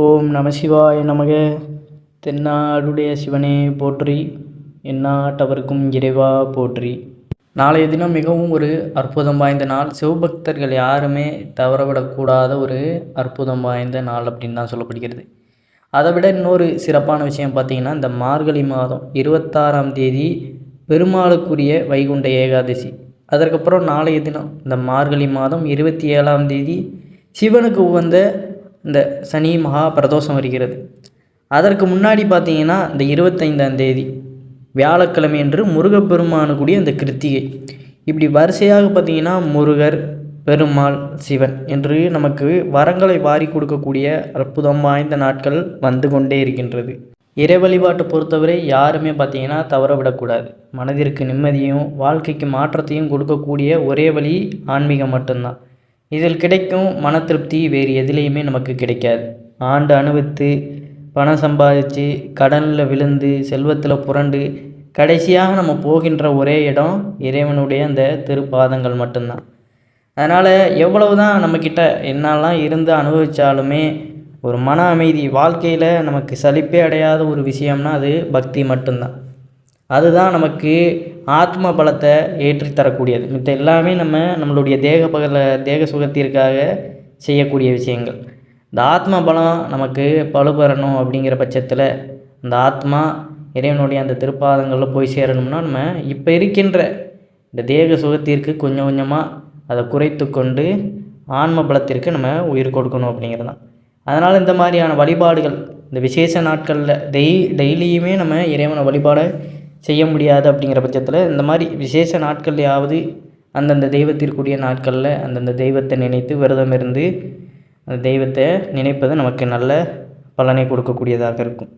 ஓம் நம சிவாய நமக. தென்னாடுடைய சிவனே போற்றி எந்நாட்டவருக்கும் இறைவா போற்றி. நாளைய தினம் மிகவும் ஒரு அற்புதம் வாய்ந்த நாள். சிவபக்தர்கள் யாருமே தவறவிடக்கூடாத ஒரு அற்புதம் வாய்ந்த நாள் அப்படின்னு தான் சொல்லப்படுகிறது. அதை விட இன்னொரு சிறப்பான விஷயம் பார்த்திங்கன்னா இந்த மார்கழி மாதம் இருபத்தாறாம் தேதி பெருமாளுக்குரிய வைகுண்ட ஏகாதசி. அதற்கப்புறம் நாளைய தினம் இந்த மார்கழி மாதம் இருபத்தி ஏழாம் தேதி சிவனுக்கு உகந்த இந்த சனி மகா பிரதோஷம் வருகிறது. அதற்கு முன்னாடி பார்த்தீங்கன்னா இந்த இருபத்தைந்தாம் தேதி வியாழக்கிழமை என்று முருகப்பெருமானுக்குடிய அந்த கிருத்திகை. இப்படி வரிசையாக பார்த்தீங்கன்னா முருகர் பெருமாள் சிவன் என்று நமக்கு வரங்களை வாரி கொடுக்கக்கூடிய அற்புதம் வாய்ந்த நாட்கள் வந்து கொண்டே இருக்கின்றது. இறை வழிபாட்டை பொறுத்தவரை யாருமே பார்த்தீங்கன்னா தவற விடக்கூடாது. மனதிற்கு நிம்மதியும் வாழ்க்கைக்கு மாற்றத்தையும் கொடுக்கக்கூடிய ஒரே வழி ஆன்மீகம் மட்டும்தான். இதில் கிடைக்கும் மன திருப்தி வேறு எதுலேயுமே நமக்கு கிடைக்காது. ஆண்டு அனுபவித்து பணம் சம்பாதிச்சு கடனில் விழுந்து செல்வத்தில் புரண்டு கடைசியாக நம்ம போகின்ற ஒரே இடம் இறைவனுடைய அந்த திருப்பாதங்கள் மட்டும்தான். அதனால் எவ்வளவு தான் நம்மக்கிட்ட என்னெல்லாம் இருந்து அனுபவித்தாலுமே ஒரு மன அமைதி வாழ்க்கையில் நமக்கு சலிப்பே அடையாத ஒரு விஷயம்னா அது பக்தி மட்டும்தான். அதுதான் நமக்கு ஆத்ம பலத்தை ஏற்றி தரக்கூடியது மித்த எல்லாமே நம்ம நம்மளுடைய தேக பகல தேக சுகத்திற்காக செய்யக்கூடிய விஷயங்கள். இந்த ஆத்ம பலம் நமக்கு பழுபெறணும் அப்படிங்கிற பட்சத்தில் இந்த ஆத்மா இறைவனுடைய அந்த திருப்பாதங்களில் போய் சேரணும்னா நம்ம இப்போ இருக்கின்ற இந்த தேக சுகத்திற்கு கொஞ்சம் கொஞ்சமாக அதை குறைத்து கொண்டு ஆன்ம பலத்திற்கு நம்ம உயிர் கொடுக்கணும் அப்படிங்கிறது தான் அதனால் இந்த மாதிரியான வழிபாடுகள் இந்த விசேஷ நாட்களில் டெய் டெய்லியுமே நம்ம இறைவனை வழிபாடை செய்ய முடியாது அப்படிங்கிற பட்சத்தில் இந்த மாதிரி விசேஷ நாட்கள்லையாவது அந்தந்த தெய்வத்திற்குரிய நாட்களில் அந்தந்த தெய்வத்தை நினைத்து விரதம் இருந்து அந்த தெய்வத்தை நினைப்பது நமக்கு நல்ல பலனை கொடுக்கக்கூடியதாக இருக்கும்.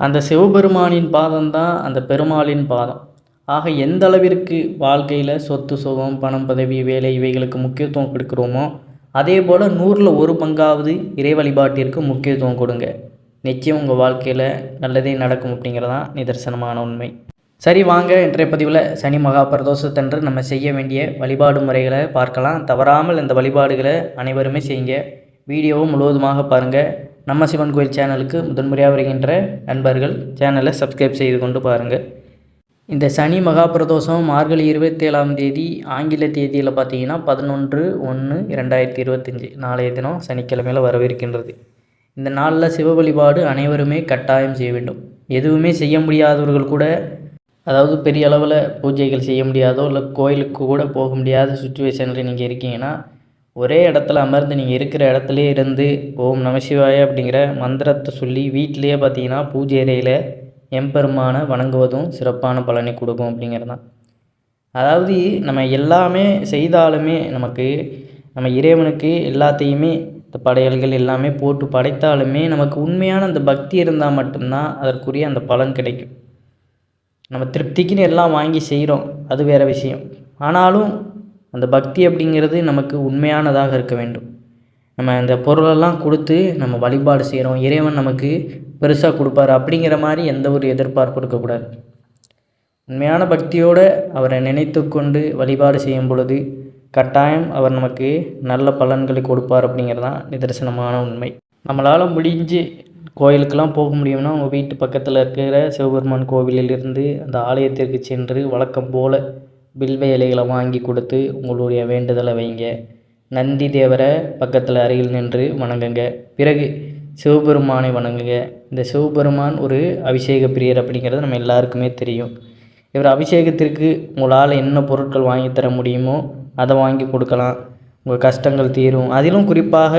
அந்த சிவபெருமானின் பாதம் தான் அந்த பெருமாளின் பாதம். ஆக எந்த அளவிற்கு வாழ்க்கையில் சொத்து சுகம் பணம் பதவி வேலை இவைகளுக்கு முக்கியத்துவம் கொடுக்குறோமோ அதே போல் நூறில் ஒரு பங்காவது இறை வழிபாட்டிற்கு முக்கியத்துவம் கொடுங்க. நிச்சயம் உங்கள் வாழ்க்கையில் நல்லதே நடக்கும் அப்படிங்கிறதான் நிதர்சனமான உண்மை. சரி வாங்க இன்றைய பதிவில் சனி மகா பிரதோஷத்தன்று நம்ம செய்ய வேண்டிய வழிபாடு முறைகளை பார்க்கலாம். தவறாமல் இந்த வழிபாடுகளை அனைவருமே செய்யுங்க. வீடியோவும் முழுவதுமாக பாருங்கள் நம்ம சிவன் கோயில் சேனலுக்கு முதன்முறையாக வருகின்ற நண்பர்கள் சேனலை சப்ஸ்கிரைப் செய்து கொண்டு பாருங்கள் இந்த சனி மகா பிரதோஷம் மார்கழி இருபத்தேழாம் தேதி ஆங்கில தேதியில் பார்த்தீங்கன்னா பதினொன்று ஒன்று இரண்டாயிரத்தி இருபத்தஞ்சி. நாளைய தினம் சனிக்கிழமையில் வரவிருக்கின்றது. இந்த நாளில் சிவ வழிபாடு அனைவருமே கட்டாயம் செய்ய வேண்டும். எதுவுமே செய்ய முடியாதவர்கள் கூட அதாவது பெரிய அளவில் பூஜைகள் செய்ய முடியாதோ இல்லை கோயிலுக்கு கூட போக முடியாத சுச்சுவேஷனில் நீங்கள் இருக்கீங்கன்னா ஒரே இடத்துல அமர்ந்து நீங்கள் இருக்கிற இடத்துலே இருந்து ஓம் நமசிவாய அப்படிங்கிற மந்திரத்தை சொல்லி வீட்டிலேயே பார்த்தீங்கன்னா பூஜை அறையில் எம்பெருமானை வணங்குவதும் சிறப்பான பலனை கொடுக்கும் அப்படிங்கிறது தான் அதாவது நம்ம எல்லாமே செய்தாலுமே நமக்கு நம்ம இறைவனுக்கு எல்லாத்தையுமே இந்த படையல்கள் எல்லாமே போட்டு படைத்தாலுமே நமக்கு உண்மையான அந்த பக்தி இருந்தால் மட்டும்தான் அதற்குரிய அந்த பலன் கிடைக்கும். நம்ம திருப்திக்குன்னு எல்லாம் வாங்கி செய்கிறோம். அது வேறு விஷயம். ஆனாலும் அந்த பக்தி அப்படிங்கிறது நமக்கு உண்மையானதாக இருக்க வேண்டும். நம்ம இந்த பொருளெல்லாம் கொடுத்து நம்ம வழிபாடு செய்கிறோம். இறைவன் நமக்கு பெருசாக கொடுப்பாரு அப்படிங்கிற மாதிரி எந்த ஒரு எதிர்பார்ப்பு இருக்கக்கூடாது. உண்மையான பக்தியோடு அவரை நினைத்து கொண்டு வழிபாடு செய்யும் பொழுது கட்டாயம் அவர் நமக்கு நல்ல பலன்களை கொடுப்பார் அப்படிங்கிறது தான் நிதர்சனமான உண்மை. நம்மளால் முடிஞ்சு கோயிலுக்கெல்லாம் போக முடியும்னா உங்கள் வீட்டு பக்கத்தில் இருக்கிற சிவபெருமான் கோவிலிலிருந்து அந்த ஆலயத்திற்கு சென்று வழக்கம் போல் பில்வ இலைகளை வாங்கி கொடுத்து உங்களுடைய வேண்டுதலை வைங்க. நந்தி தேவரை பக்கத்தில் அருகில் நின்று வணங்குங்க. பிறகு சிவபெருமானை வணங்குங்க. இந்த சிவபெருமான் ஒரு அபிஷேக பிரியர் அப்படிங்கிறது நம்ம எல்லாருக்குமே தெரியும். இவர் அபிஷேகத்திற்கு உங்களால் என்ன பொருட்கள் வாங்கி தர முடியுமோ அதை வாங்கி கொடுக்கலாம். உங்கள் கஷ்டங்கள் தீரும். அதிலும் குறிப்பாக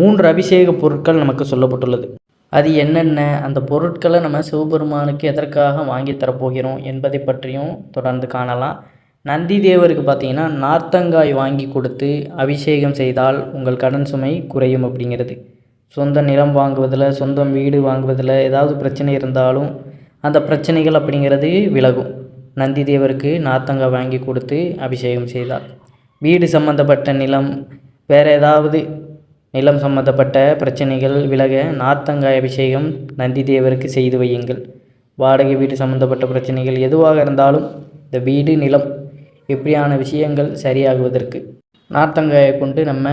மூன்று அபிஷேக பொருட்கள் நமக்கு சொல்லப்பட்டுள்ளது. அது என்னென்ன? அந்த பொருட்களை நம்ம சிவபெருமானுக்கு எதற்காக வாங்கி தரப்போகிறோம் என்பதை பற்றியும் தொடர்ந்து காணலாம். நந்தி தேவருக்கு பார்த்தீங்கன்னா நார்த்தங்காய் வாங்கி கொடுத்து அபிஷேகம் செய்தால் உங்கள் கடன் சுமை குறையும் அப்படிங்கிறது. சொந்த நிலம் வாங்குவதில் சொந்தம் வீடு வாங்குவதில் ஏதாவது பிரச்சனை இருந்தாலும் அந்த பிரச்சனைகள் அப்படிங்கிறது விலகும். நந்தி தேவருக்கு நார்த்தங்காய் வாங்கி கொடுத்து அபிஷேகம் செய்தார். வீடு சம்பந்தப்பட்ட நிலம் வேறு ஏதாவது நிலம் சம்பந்தப்பட்ட பிரச்சனைகள் விலக நார்த்தங்காய் அபிஷேகம் நந்தி தேவருக்கு செய்து வையுங்கள். வாடகை வீடு சம்பந்தப்பட்ட பிரச்சனைகள் எதுவாக இருந்தாலும் இந்த வீடு நிலம் இப்படியான விஷயங்கள் சரியாகுவதற்கு. நார்த்தங்காயை கொண்டு நம்ம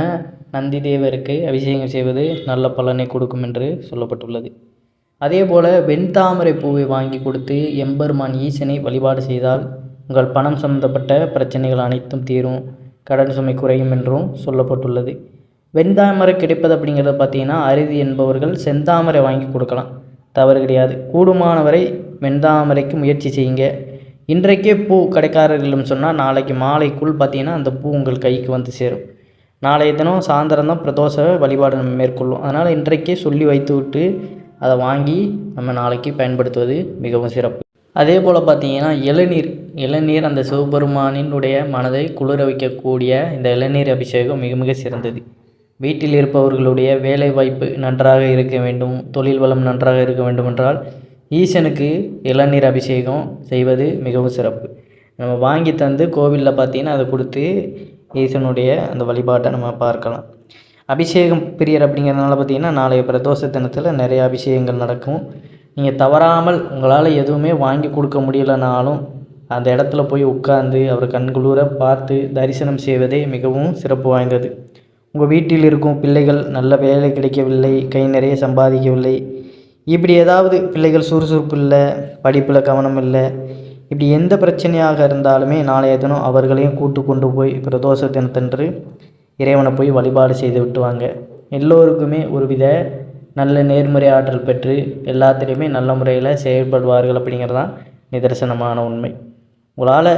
நந்தி தேவருக்கு அபிஷேகம் செய்வது நல்ல பலனை கொடுக்கும் என்று சொல்லப்பட்டுள்ளது. அதே போல் வெண்தாமரை பூவை வாங்கி கொடுத்து எம்பெருமான் ஈசனை வழிபாடு செய்தால் உங்கள் பணம் சம்பந்தப்பட்ட பிரச்சனைகள் அனைத்தும் தீரும். கடன் சுமை குறையும் என்றும் சொல்லப்பட்டுள்ளது. வெண்தாமரை கிடைப்பது அப்படிங்கிறத பார்த்தீங்கன்னா அரிதி என்பவர்கள் செந்தாமரை வாங்கி கொடுக்கலாம். தவறு கிடையாது. கூடுமானவரை வெண்தாமரைக்கு முயற்சி செய்யுங்க. இன்றைக்கே பூ கடைக்காரர்களும் சொன்னால் நாளைக்கு மாலைக்குள் பார்த்தீங்கன்னா அந்த பூ உங்கள் கைக்கு வந்து சேரும். நாளைய தினம் சாயந்தரம் தான் பிரதோஷ வழிபாடு நம்ம மேற்கொள்ளும். அதனால் இன்றைக்கே சொல்லி வைத்து விட்டு அதை வாங்கி நம்ம நாளைக்கு பயன்படுத்துவது மிகவும் சிறப்பு. அதே போல் பார்த்தீங்கன்னா இளநீர் இளநீர் அந்த சிவபெருமானினுடைய மனதை குளிர வைக்கக்கூடிய இந்த இளநீர் அபிஷேகம் மிக மிக சிறந்தது. வீட்டில் இருப்பவர்களுடைய வேலை வாய்ப்பு நன்றாக இருக்க வேண்டும் தொழில் வளம் நன்றாக இருக்க வேண்டுமென்றால் ஈசனுக்கு இளநீர் அபிஷேகம் செய்வது மிகவும் சிறப்பு. நம்ம வாங்கி தந்து கோவிலில் பார்த்தீங்கன்னா அதை கொடுத்து ஈசனுடைய அந்த வழிபாட்டை நம்ம பார்க்கலாம். அபிஷேகம் பிரியர் அப்படிங்கிறதுனால பார்த்தீங்கன்னா நாளைய பிரதோஷ தினத்தில் நிறைய அபிஷேகங்கள் நடக்கும். நீங்கள் தவறாமல் உங்களால் எதுவுமே வாங்கி கொடுக்க முடியலனாலும் அந்த இடத்துல போய் உட்கார்ந்து அவர் கண்குளிர பார்த்து தரிசனம் செய்வதே மிகவும் சிறப்பு வாய்ந்தது. உங்கள் வீட்டில் இருக்கும் பிள்ளைகள் நல்ல வேலை கிடைக்கவில்லை கை நிறைய சம்பாதிக்கவில்லை. இப்படி ஏதாவது பிள்ளைகள் சுறுசுறுப்பு இல்லை படிப்பில் கவனம் இல்லை இப்படி எந்த பிரச்சனையாக இருந்தாலுமே நாளைய தினம் அவர்களையும் கூட்டு கொண்டு போய் பிரதோஷ தினத்தன்று இறைவனை போய் வழிபாடு செய்து விட்டுவாங்க எல்லோருக்குமே ஒருவித நல்ல நேர்மறை ஆற்றல் பெற்று எல்லாத்திலையுமே நல்ல முறையில் செயல்படுவார்கள் அப்படிங்கிறதான் நிதர்சனமான உண்மை. உங்களால்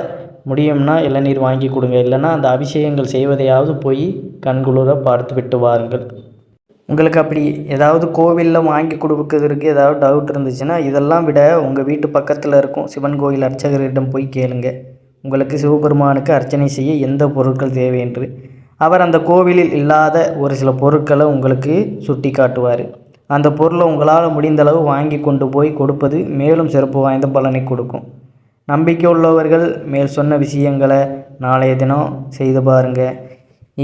முடியும்னா இளநீர் வாங்கி கொடுங்க. இல்லைன்னா அந்த அபிஷேகங்கள் செய்வதையாவது போய் கண்குளிர பார்த்து விட்டு வாருங்கள். உங்களுக்கு அப்படி ஏதாவது கோவிலில் வாங்கி கொடுக்கறதுக்கு ஏதாவது டவுட் இருந்துச்சுன்னா இதெல்லாம் விட உங்கள் வீட்டு பக்கத்தில் இருக்கும் சிவன் கோயில் அர்ச்சகரிடம் போய் கேளுங்க. உங்களுக்கு சிவபெருமானுக்கு அர்ச்சனை செய்ய எந்த பொருட்கள் தேவை என்று. அவர் அந்த கோவிலில் இல்லாத ஒரு சில பொருட்களை உங்களுக்கு சுட்டி காட்டுவார். அந்த பொருளை உங்களால் முடிந்தளவு வாங்கி கொண்டு போய் கொடுப்பது மேலும் சிறப்பு வாய்ந்த பலனை கொடுக்கும். நம்பிக்கை உள்ளவர்கள் மேல் சொன்ன விஷயங்களை நாளைய தினம் செய்து பாருங்கள்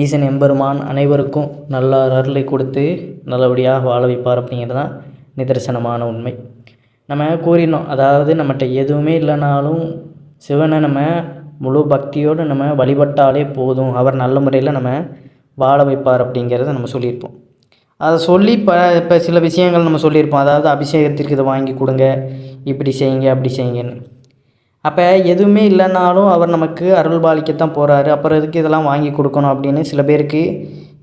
ஈசன் எம்பெருமான் அனைவருக்கும் நல்ல அருளை கொடுத்து நல்லபடியாக வாழ வைப்பார் அப்படிங்கிறது தான் நிதர்சனமான உண்மை. நம்ம கூறினோம் அதாவது நம்மகிட்ட எதுவுமே இல்லைனாலும் சிவனை நம்ம முழு பக்தியோடு நம்ம வழிபட்டாலே போதும். அவர் நல்ல முறையில் நம்ம வாழ வைப்பார் அப்படிங்கிறத நம்ம சொல்லியிருப்போம். அதை சொல்லி இப்போ இப்போ சில விஷயங்கள் நம்ம சொல்லியிருப்போம். அதாவது அபிஷேகத்திற்கு இதை வாங்கி கொடுங்க. இப்படி செய்யுங்க அப்படி செய்யுங்கன்னு. அப்போ எதுவுமே இல்லைனாலும் அவர் நமக்கு அருள் பாலிக்கத்தான் போகிறாரு அப்புறம் எதுக்கு இதெல்லாம் வாங்கி கொடுக்கணும் அப்படின்னு சில பேருக்கு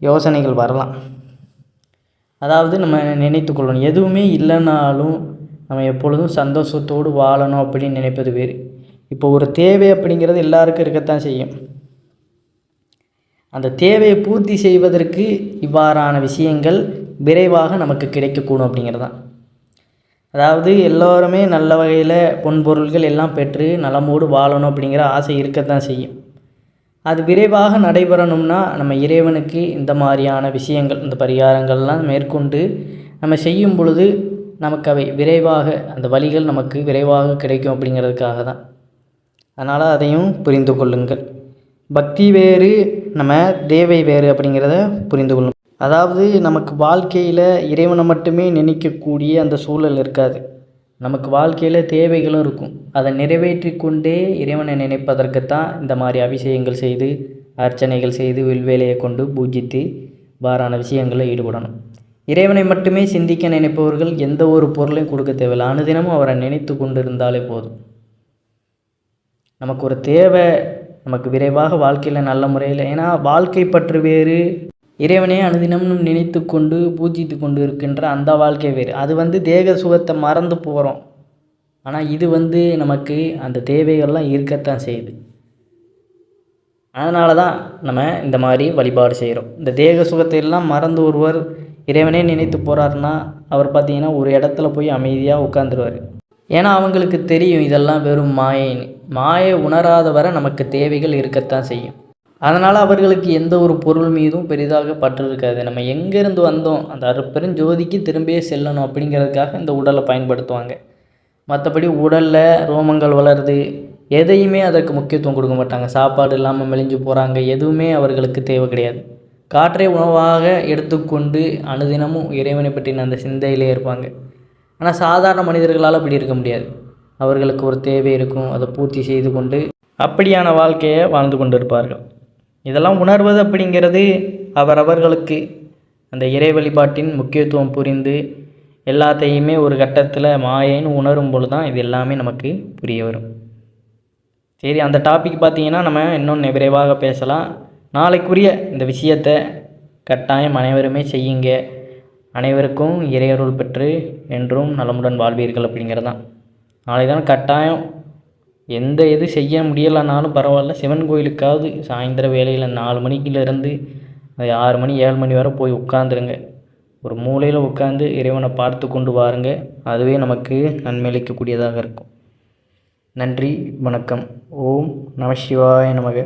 யோசனைகள் வரலாம். அதாவது நம்ம நினைத்து கொள்ளணும். எதுவுமே இல்லைனாலும் நம்ம எப்பொழுதும் சந்தோஷத்தோடு வாழணும் அப்படின்னு நினைப்பது வேறு. இப்போ ஒரு தேவை அப்படிங்கிறது எல்லாருக்கும் இருக்கத்தான் செய்யும். அந்த தேவையை பூர்த்தி செய்வதற்கு இவ்வாறான விஷயங்கள் விரைவாக நமக்கு கிடைக்கக்கூடும் அப்படிங்கிறது தான் அதாவது எல்லோருமே நல்ல வகையில் பொன்பொருள்கள் எல்லாம் பெற்று நலமோடு வாழணும் அப்படிங்கிற ஆசை இருக்கத்தான் செய்யும். அது விரைவாக நடைபெறணும்னா நம்ம இறைவனுக்கு இந்த மாதிரியான விஷயங்கள் இந்த பரிகாரங்கள்லாம் மேற்கொண்டு நம்ம செய்யும் பொழுது நமக்கு அவை விரைவாக அந்த வழிகள் நமக்கு விரைவாக கிடைக்கும் அப்படிங்கிறதுக்காக தான். அதனால் அதையும் புரிந்து கொள்ளுங்கள். பக்தி வேறு நம்ம தேவை வேறு அப்படிங்கிறத புரிந்து கொள்ளும். அதாவது நமக்கு வாழ்க்கையில் இறைவனை மட்டுமே நினைக்கக்கூடிய அந்த சூழல் இருக்காது. நமக்கு வாழ்க்கையில் தேவைகளும் இருக்கும். அதை நிறைவேற்றி கொண்டே இறைவனை நினைப்பதற்குத்தான் இந்த மாதிரி அபிஷேகங்கள் செய்து அர்ச்சனைகள் செய்து வில்வேலையை கொண்டு பூஜித்து வாரான விஷயங்களில் ஈடுபடணும். இறைவனை மட்டுமே சிந்திக்க நினைப்பவர்கள் எந்த ஒரு பொருளையும் கொடுக்க தேவையில்லை. அனுதினமும் அவரை நினைத்து கொண்டு இருந்தாலே போதும். நமக்கு ஒரு தேவை நமக்கு விரைவாக வாழ்க்கையில் நல்ல முறையில் ஏன்னா வாழ்க்கை பற்று வேறு. இறைவனே அனுதினம்னு நினைத்து கொண்டு பூஜித்து கொண்டு இருக்கின்ற அந்த வாழ்க்கை வேறு. அது வந்து தேக சுகத்தை மறந்து போகிறோம் ஆனால் இது வந்து நமக்கு அந்த தேவைகள்லாம் இருக்கத்தான் செய்யுது. அதனால தான் நம்ம இந்த மாதிரி வழிபாடு செய்கிறோம் இந்த தேக சுகத்தை எல்லாம் மறந்து ஒருவர் இறைவனே நினைத்து போகிறாருன்னா அவர் பார்த்திங்கன்னா ஒரு இடத்துல போய் அமைதியாக உட்காந்துருவார் ஏன்னா அவங்களுக்கு தெரியும் இதெல்லாம் வெறும் மாயின்னு. மாயை உணராத வரை நமக்கு தேவைகள் இருக்கத்தான் செய்யும். அதனால் அவர்களுக்கு எந்த ஒரு பொருள் மீதும் பெரிதாக பற்று இருக்காது. நம்ம எங்கேருந்து வந்தோம் அந்த அருப்பெருஞ்சோதிக்கு திரும்பியே செல்லணும் அப்படிங்கிறதுக்காக இந்த உடலை பயன்படுத்துவாங்க. மற்றபடி உடலில் ரோமங்கள் வளருது எதையுமே அதற்கு முக்கியத்துவம் கொடுக்க மாட்டாங்க. சாப்பாடு இல்லாமல் மெலிஞ்சு போகிறாங்க எதுவுமே அவர்களுக்கு தேவை கிடையாது. காற்றை உணவாக எடுத்துக்கொண்டு அனுதினமும் இறைவனை பற்றின அந்த சிந்தையிலே இருப்பாங்க. ஆனால் சாதாரண மனிதர்களால் அப்படி இருக்க முடியாது. அவர்களுக்கு ஒரு தேவை இருக்கும் அதை பூர்த்தி செய்து கொண்டு அப்படியான வாழ்க்கையை வாழ்ந்து கொண்டு இருப்பார்கள் இதெல்லாம் உணர்வது அப்படிங்கிறது அவரவர்களுக்கு அந்த இறை வழிபாட்டின் முக்கியத்துவம் புரிந்து எல்லாத்தையுமே ஒரு கட்டத்தில் மாயைன்னு உணரும் பொழுது தான் இது எல்லாமே நமக்கு புரிய வரும். சரி அந்த டாபிக் பார்த்திங்கன்னா நம்ம இன்னொன்று விரைவாக பேசலாம். நாளைக்குரிய இந்த விஷயத்தை கட்டாயம் அனைவருமே செய்யுங்க. அனைவருக்கும் இறையருள் பெற்று என்றும் நலமுடன் வாழ்வீர்கள் அப்படிங்கிறது தான் நாளை தான் கட்டாயம் எந்த இது செய்ய முடியலைனாலும் பரவாயில்ல. சிவன் கோயிலுக்காவது சாயந்தர வேலையில் நாலு மணிக்கிலேருந்து ஆறு மணி ஏழு மணி வரை போய் உட்காந்துருங்க ஒரு மூலையில் உட்காந்து இறைவனை பார்த்து கொண்டு வாருங்க. அதுவே நமக்கு நன்மையளிக்கக்கூடியதாக இருக்கும். நன்றி வணக்கம். ஓம் நம சிவாய நமக.